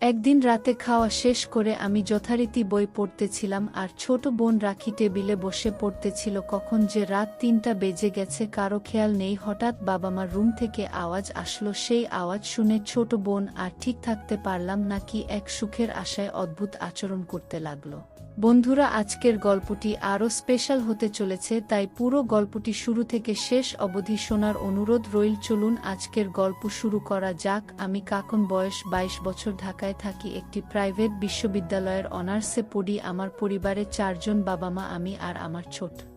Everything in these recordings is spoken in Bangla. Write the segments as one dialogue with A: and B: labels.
A: একদিন রাতে খাওয়া শেষ করে আমি যথারীতি বই পড়তেছিলাম আর ছোট বোন রাখি টেবিলে বসে পড়তেছিল কখন যে রাত তিনটা বেজে গেছে, কারও খেয়াল নেই, হঠাৎ বাবা মার রুম থেকে আওয়াজ আসলো, সেই আওয়াজ শুনে ছোট বোন আর ঠিক থাকতে পারলাম নাকি এক সুখের আশায় অদ্ভুত আচরণ করতে লাগল। বন্ধুরা, আজকের গল্পটি আরও স্পেশাল হতে চলেছে, তাই পুরো গল্পটি শুরু থেকে শেষ অবধি শোনার অনুরোধ রইল। চলুন আজকের গল্প শুরু করা যাক। আমি কাকন, বয়স ২২ বছর, ঢাকায় থাকি একটি প্রাইভেট বিশ্ববিদ্যালয়ের অনার্সে পড়ি। আমার পরিবারে চারজন বাবা মা, আমি আর আমার ছোট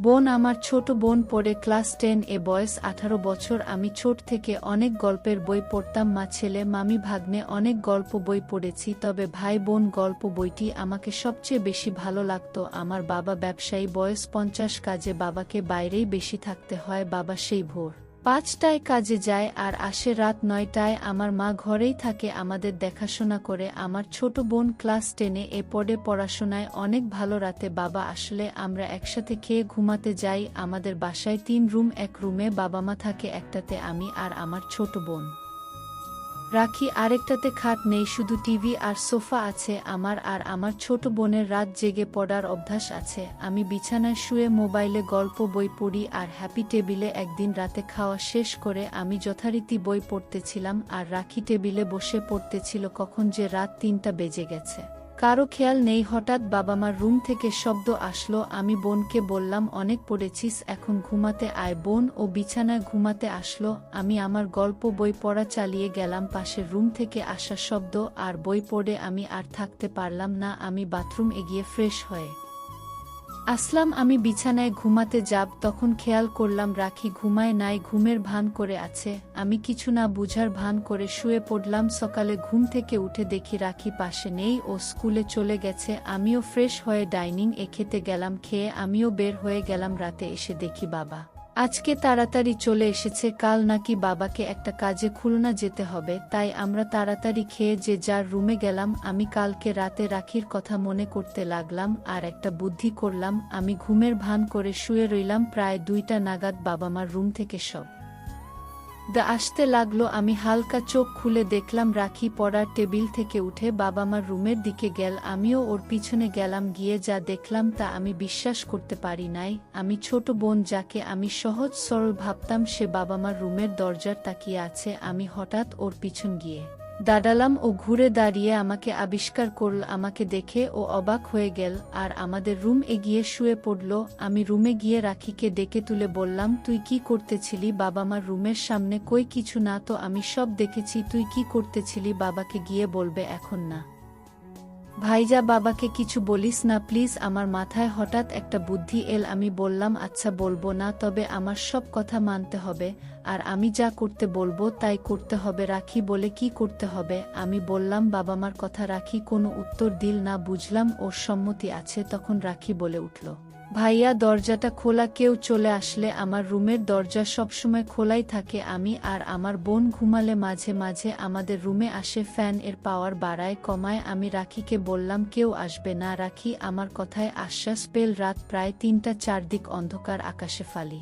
A: বোন আমার ছোট বোন পড়ে ক্লাস টেন এ বয়স আঠারো বছর। আমি ছোট থেকে অনেক গল্পের বই পড়তাম। মা, ছেলে, মামি, ভাগ্নে অনেক গল্প বই পড়েছি। তবে ভাই বোন গল্প বইটি আমাকে সবচেয়ে বেশি ভালো লাগতো। আমার বাবা ব্যবসায়ী, বয়স পঞ্চাশ, কাজে বাবাকে বাইরেই বেশি থাকতে হয়। বাবা সেই ভোর পাঁচটায় কাজে যায় আর আসে রাত নয়টায়। আমার মা ঘরেই থাকে, আমাদের দেখাশোনা করে। আমার ছোট বোন ক্লাস টেনে এ পড়ে পড়াশোনায় অনেক ভালো রাতে বাবা আসলে আমরা একসাথে খেয়ে ঘুমাতে যাই। আমাদের বাসায় তিন রুম, এক রুমে বাবা মা থাকে একটাতে আমি আর আমার ছোট বোন। রাখি আরেকটাতে খাট নেই, শুধু টিভি আর সোফা আছে আমার আর আমার ছোট বোনের রাত জেগে পড়ার অভ্যাস আছে। আমি বিছানায় শুয়ে মোবাইলে গল্প বই পড়ি আর হ্যাপি টেবিলে একদিন রাতে খাওয়া শেষ করে আমি যথারীতি বই পড়তেছিলাম আর রাখি টেবিলে বসে পড়তেছিল কখন যে রাত তিনটা বেজে গেছে। কারও খেয়াল নেই, হঠাৎ বাবা মার রুম থেকে শব্দ আসলো, আমি বোনকে বললাম, অনেক পড়েছিস, এখন ঘুমাতে আয়। বোন ও বিছানায় ঘুমাতে আসলো, আমি আমার গল্প বই পড়া চালিয়ে গেলাম, পাশের রুম থেকে আসা শব্দ আর বই পড়ে আমি আর থাকতে পারলাম না, আমি বাথরুম এগিয়ে ফ্রেশ হয়ে আসলাম আমি বিছানায় ঘুমাতে যাব, তখন খেয়াল করলাম রাখি ঘুমায় নাই, ঘুমের ভান করে আছে। আমি কিছু না বুঝার ভান করে শুয়ে পড়লাম, সকালে ঘুম থেকে উঠে দেখি রাখি পাশে নেই ও স্কুলে চলে গেছে। আমিও ফ্রেশ হয়ে ডাইনিং এ খেতে গেলাম, খেয়ে আমিও বের হয়ে গেলাম রাতে এসে দেখি বাবা। আজকে তাড়াতাড়ি চলে এসেছে, কাল নাকি বাবাকে একটা কাজে খুলনা যেতে হবে, তাই আমরা তাড়াতাড়ি খেয়ে যে যার রুমে গেলাম, আমি কালকে রাতে রাখির কথা মনে করতে লাগলাম, আর একটা বুদ্ধি করলাম, আমি ঘুমের ভান করে শুয়ে রইলাম, প্রায় দুইটা নাগাদ বাবা মার রুম থেকে সব। দা আসতে লাগল, আমি হালকা চোখ খুলে দেখলাম রাখি পড়ার টেবিল থেকে উঠে বাবা মার রুমের দিকে গেল, আমিও ওর পিছনে গেলাম, গিয়ে যা দেখলাম তা আমি বিশ্বাস করতে পারি নাই, আমি ছোট বোন যাকে আমি সহজ সরল ভাবতাম সে বাবা মার রুমের দরজার তাকিয়ে আছে, আমি হঠাৎ ওর পিছন গিয়ে দাঁড়ালাম ও ঘুরে দাঁড়িয়ে আমাকে আবিষ্কার করল, আমাকে দেখে ও অবাক হয়ে গেল, আর আমাদের রুম এগিয়ে শুয়ে পড়ল। আমি রুমে গিয়ে রাখিকে ডেকে তুলে বললাম, তুই কি করতেছিলি? বাবা মার রুমের সামনে কই কিছু না তো আমি সব দেখেছি, তুই কি করতেছিলি? বাবাকে গিয়ে বলবে, এখন না। ভাইজা বাবাকে কিছু বলিস না, প্লিজ। আমার মাথায় হঠাৎ একটা বুদ্ধি এল, আমি বললাম আচ্ছা বলব না, তবে আমার সব কথা মানতে হবে। আর আমি যা করতে বলব, তাই করতে হবে। রাখি বলে কি করতে হবে? আমি বললাম বাবা মার কথা রাখি, কোনো উত্তর দিল না, বুঝলাম, ওর সম্মতি আছে। তখন রাখি বলে উঠল। ভাইয়া দরজাটা খোলা, কেউ চলে আসলে আমার রুমের দরজা সবসময় খোলাই থাকে আমি আর আমার বোন ঘুমালে মাঝে মাঝে আমাদের রুমে আসে ফ্যান এর পাওয়ার বাড়ায়, কমায়। আমি রাখিকে বললাম, কেউ আসবে না। রাখি আমার কথায় আশ্বাস পেল, রাত প্রায় তিনটা, চারদিক অন্ধকার, আকাশে ফালি।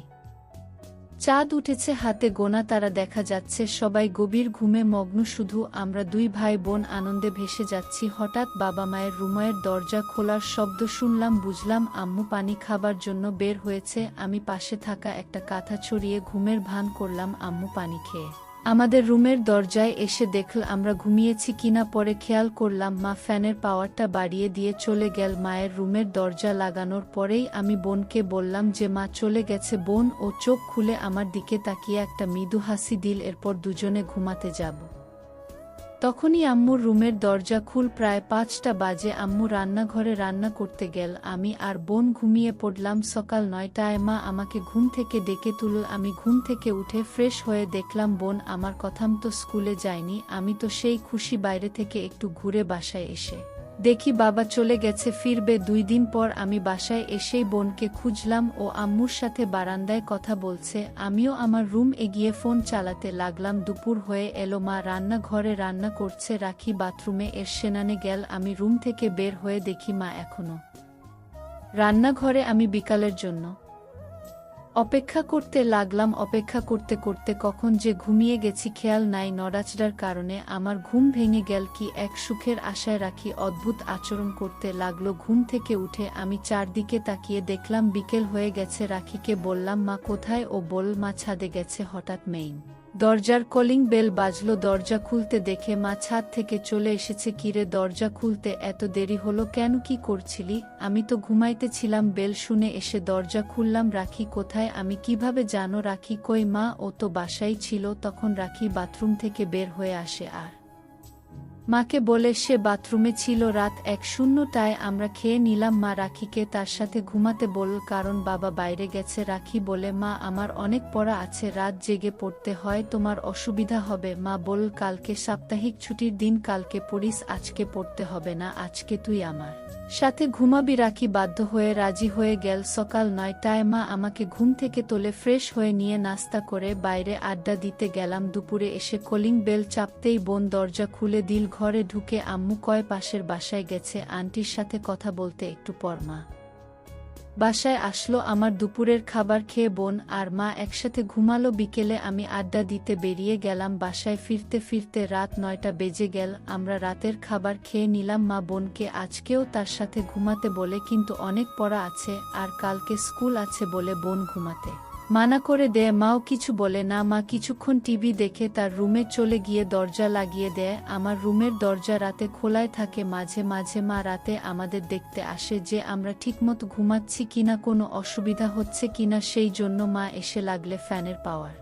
A: চাঁদ উঠেছে হাতে গোনা তারা দেখা যাচ্ছে, সবাই গভীর ঘুমে মগ্ন, শুধু আমরা দুই ভাই বোন আনন্দে ভেসে যাচ্ছি, হঠাৎ বাবা মায়ের রুমায়ের দরজা খোলার শব্দ শুনলাম, বুঝলাম আম্মু পানি খাবার জন্য বের হয়েছে, আমি পাশে থাকা একটা কাঁথা ছড়িয়ে ঘুমের ভান করলাম আম্মু পানি খেয়ে। আমাদের রুমের দরজায় এসে দেখল আমরা ঘুমিয়েছি কিনা পরে খেয়াল করলাম মা ফ্যানের পাওয়ারটা বাড়িয়ে দিয়ে চলে গেল। মায়ের রুমের দরজা লাগানোর পরেই আমি বোনকে বললাম যে, মা চলে গেছে বোন, ও চোখ খুলে আমার দিকে তাকিয়ে একটা মৃদু হাসি দিল, এরপর দুজনে ঘুমাতে যাব। তখনই আম্মুর রুমের দরজা খুল, প্রায় পাঁচটা বাজে। আম্মু রান্নাঘরে রান্না করতে গেল। আমি আর বোন ঘুমিয়ে পড়লাম সকাল নয়টায়। মা আমাকে ঘুম থেকে ডেকে তুল। আমি ঘুম থেকে উঠে ফ্রেশ হয়ে দেখলাম, বোন আমার কথাম তো স্কুলে যায়নি। আমি তো সেই খুশি বাইরে থেকে একটু ঘুরে বাসায় এসে দেখি বাবা চলে গেছে, ফিরবে দুই দিন পর আমি বাসায় এসেই বোনকে খুঁজলাম ও আম্মুর সাথে বারান্দায় কথা বলছে। আমিও আমার রুম এগিয়ে ফোন চালাতে লাগলাম, দুপুর হয়ে এলো মা রান্নাঘরে রান্না করছে, রাখি বাথরুমে এর সেনানে গেল, আমি রুম থেকে বের হয়ে দেখি মা এখনও। রান্নাঘরে আমি বিকালের জন্য। অপেক্ষা করতে লাগলাম, অপেক্ষা করতে করতে কখন যে ঘুমিয়ে গেছি খেয়াল নাই নড়াচড়ার কারণে আমার ঘুম ভেঙে গেল কি এক সুখের আশায় রাখি অদ্ভুত আচরণ করতে লাগল। ঘুম থেকে উঠে আমি চারদিকে তাকিয়ে দেখলাম বিকেল হয়ে গেছে রাখিকে বললাম, মা কোথায়? ও বল মা ছাদে গেছে হঠাৎ মেইন। দরজার কলিং বেল বাজল, দরজা খুলতে দেখে মা ছাদ থেকে চলে এসেছে, কিরে, দরজা খুলতে এত দেরি হলো কেন? কি করছিলি? আমি তো ঘুমাইতেছিলাম। বেল শুনে এসে, দরজা খুললাম, রাখি কোথায়? আমি কীভাবে জানো? রাখি কই মা? ও তো বাসাই ছিল, তখন রাখি বাথরুম থেকে বের হয়ে আসে আর মাকে বলে সে বাথরুমে ছিল রাত এক শূন্যটায় আমরা খেয়ে নিলাম। মা রাখিকে তার সাথে ঘুমাতে বলল, কারণ বাবা বাইরে গেছে রাখি বলে, মা, আমার অনেক পড়া আছে, রাত জেগে পড়তে হয়, তোমার অসুবিধা হবে। মা বল কালকে সাপ্তাহিক ছুটির দিন, কালকে পড়িস, আজকে পড়তে হবে না, আজকে তুই আমার সাথে ঘুমাবি। রাখি বাধ্য হয়ে রাজি হয়ে গেল। সকাল নয়টায় মা আমাকে ঘুম থেকে তোলে, ফ্রেশ হয়ে নিয়ে নাস্তা করে বাইরে আড্ডা দিতে গেলাম। দুপুরে এসে কলিং বেল চাপতেই বোন দরজা খুলে দিল ঘরে। ঢুকে আম্মু কয় পাশের বাসায় গেছে, আন্টির সাথে কথা বলতে একটু পর মা। বাসায় আসলো আমার দুপুরের খাবার খেয়ে বোন আর মা একসাথে ঘুমালো বিকেলে আমি আড্ডা দিতে বেরিয়ে গেলাম বাসায় ফিরতে ফিরতে রাত নয়টা বেজে গেল, আমরা রাতের খাবার খেয়ে নিলাম মা বোনকে, আজকেও তার সাথে ঘুমাতে বলে কিন্তু অনেক পড়া আছে আর কালকে স্কুল আছে বলে বোন ঘুমাতে। মানা করে দেয়, মাও কিছু বলে না, মা কিছুক্ষণ টিভি দেখে তার রুমে চলে গিয়ে দরজা লাগিয়ে দেয়। আমার রুমের দরজা রাতে খোলায় থাকে, মাঝে মাঝে মা রাতে আমাদের দেখতে আসে যে আমরা ঠিকমতো ঘুমাচ্ছি কিনা, কোনো অসুবিধা হচ্ছে কিনা, সেই জন্য মা এসে লাগলে ফ্যানের পাওয়ার।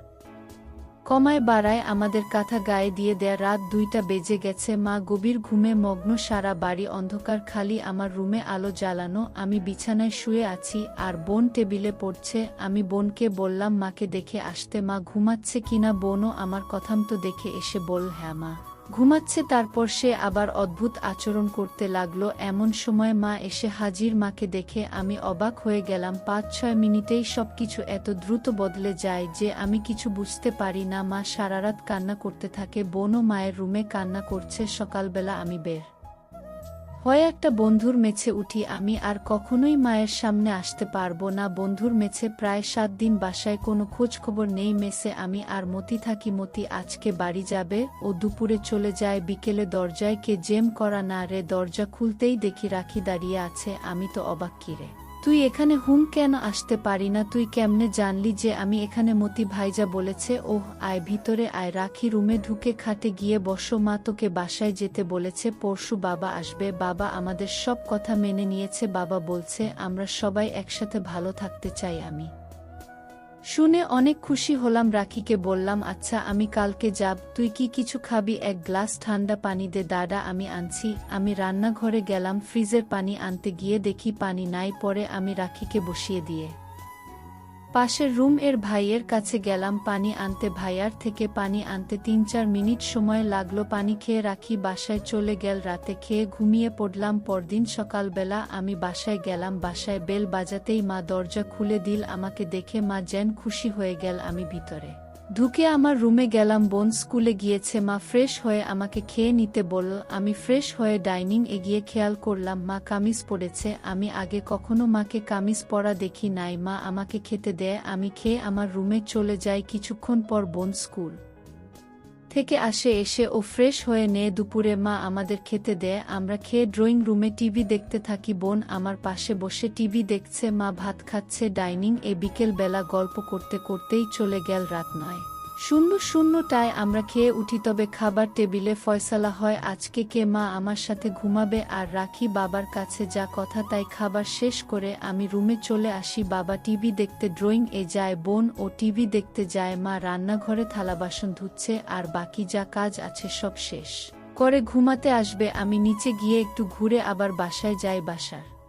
A: কমায় বাড়ায় আমাদের কাঁথা গায়ে দিয়ে দেয়া রাত দুইটা বেজে গেছে, মা গভীর ঘুমে মগ্ন সারা বাড়ি অন্ধকার খালি আমার রুমে আলো জ্বালানো, আমি বিছানায় শুয়ে আছি আর বোন টেবিলে পড়ছে, আমি বোনকে বললাম, মাকে দেখে আসতে, মা ঘুমাচ্ছে কিনা, বোনও আমার কথাম তো দেখে এসে বল হ্যাঁ মা। ঘুমাচ্ছে, তারপর সে আবার অদ্ভুত আচরণ করতে লাগল। এমন সময় মা এসে হাজির মাকে দেখে আমি অবাক হয়ে গেলাম। পাঁচ ছয় মিনিটেই সব কিছু এত দ্রুত বদলে যায় যে আমি কিছু বুঝতে পারি না। মা সারারাত কান্না করতে থাকে। বোনও মায়ের রুমে কান্না করছে। সকালবেলা আমি বের হয় একটা বন্ধুর মেছে উঠি আমি আর কখনোই মায়ের সামনে আসতে পারব না। বন্ধুর মেছে প্রায় সাত দিন বাসায় কোনো খোঁজখবর নেই। মেসে আমি আর মতি থাকি। মতি আজকে বাড়ি যাবে ও দুপুরে চলে যায়। বিকেলে দরজায় কে জেম করা না রে। দরজা খুলতেই দেখি রাখি দাঁড়িয়ে আছে। আমি তো অবাক কিরে তুই এখানে হুম কেন আসতে পারি না? তুই কেমনে জানলি যে আমি এখানে মতি ভাইজা বলেছে, ওহ, আয় ভিতরে আয়, রাখি রুমে ঢুকে খাটে গিয়ে বসো, মা তোকে বাসায় যেতে বলেছে, পরশু বাবা আসবে, বাবা আমাদের সব কথা মেনে নিয়েছে, বাবা বলছে, আমরা সবাই একসাথে ভালো থাকতে চাই আমি। শুনে অনেক খুশি হলাম রাখিকে, বললাম আচ্ছা আমি কালকে যাব, তুই কি কিছু খাবি? এক গ্লাস ঠান্ডা পানি দে, দাদা, আমি আনছি। আমি রান্নাঘরে গেলাম, ফ্রিজের পানি আনতে গিয়ে দেখি পানি নাই, পরে আমি রাখিকে বসিয়ে দিয়ে পাশের রুম এর ভাইয়ের কাছে গেলাম পানি আনতে, ভাইয়ার থেকে পানি আনতে তিন চার মিনিট সময় লাগল, পানি খেয়ে রাখি, বাসায় চলে গেল, রাতে খেয়ে ঘুমিয়ে পড়লাম, পরদিন সকালবেলা আমি বাসায় গেলাম, বাসায় বেল বাজাতেই মা দরজা খুলে দিল, আমাকে দেখে মা যেন খুশি হয়ে গেল আমি ভিতরে। ঢুকে আমার রুমে গেলাম, বোন স্কুলে গিয়েছে, মা ফ্রেশ হয়ে আমাকে খেয়ে নিতে বলল, আমি ফ্রেশ হয়ে ডাইনিং এগিয়ে খেয়াল করলাম, মা কামিজ পড়েছে আমি আগে কখনো মাকে কামিজ পরা দেখি নাই, মা আমাকে খেতে দেয়, আমি খেয়ে আমার রুমে চলে যাই কিছুক্ষণ পর বোন স্কুল। থেকে আসে এসে ও ফ্রেশ হয়ে নে দুপুরে, মা আমাদের খেতে দেয় আমরা খেয়ে ড্রয়িং রুমে টিভি দেখতে থাকি, বোন আমার পাশে বসে টিভি দেখছে, মা ভাত খাচ্ছে, ডাইনিং এ বিকেল বেলা গল্প করতে করতেই চলে গেল রাত নয়। শূন্য শূন্যটায় আমরা খেয়ে উঠি, তবে খাবার টেবিলে ফয়সালা হয়, আজকে কে মা আমার সাথে ঘুমাবে আর রাখি বাবার কাছে যা কথা, তাই খাবার শেষ করে আমি রুমে চলে আসি, বাবা টিভি দেখতে ড্রয়িং এ যায়, বোন ও টিভি দেখতে যায়, মা রান্নাঘরে থালা বাসন ধুচ্ছে আর বাকি যা কাজ আছে সব শেষ। করে ঘুমাতে আসবে, আমি নিচে গিয়ে একটু ঘুরে আবার বাসায় যাই বাসার।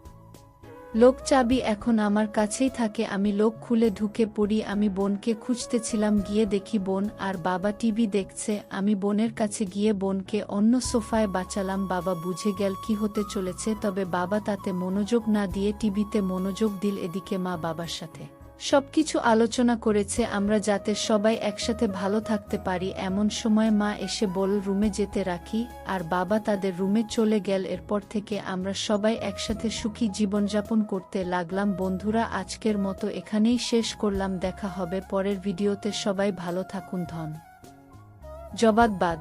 A: লোক চাবি এখন আমার কাছেই থাকে, আমি লোক খুলে ঢুকে পড়ি, আমি বোনকে খুঁজতেছিলাম, গিয়ে দেখি বোন আর বাবা টিভি দেখছে, আমি বোনের কাছে গিয়ে বোনকে অন্য সোফায় বাঁচালাম, বাবা বুঝে গেল কি হতে চলেছে, তবে বাবা তাতে মনোযোগ না দিয়ে টিভিতে মনোযোগ দিল এদিকে মা বাবার সাথে। সবকিছু আলোচনা করেছে আমরা যাতে সবাই একসাথে ভালো থাকতে পারি, এমন সময় মা এসে বল রুমে যেতে রাখি। আর বাবা তাদের রুমে চলে গেল। এরপর থেকে আমরা সবাই একসাথে সুখী জীবনযাপন করতে লাগলাম। বন্ধুরা, আজকের মতো এখানেই শেষ করলাম। দেখা হবে পরের ভিডিওতে। সবাই ভালো থাকুন, ধন। জবাদবাদ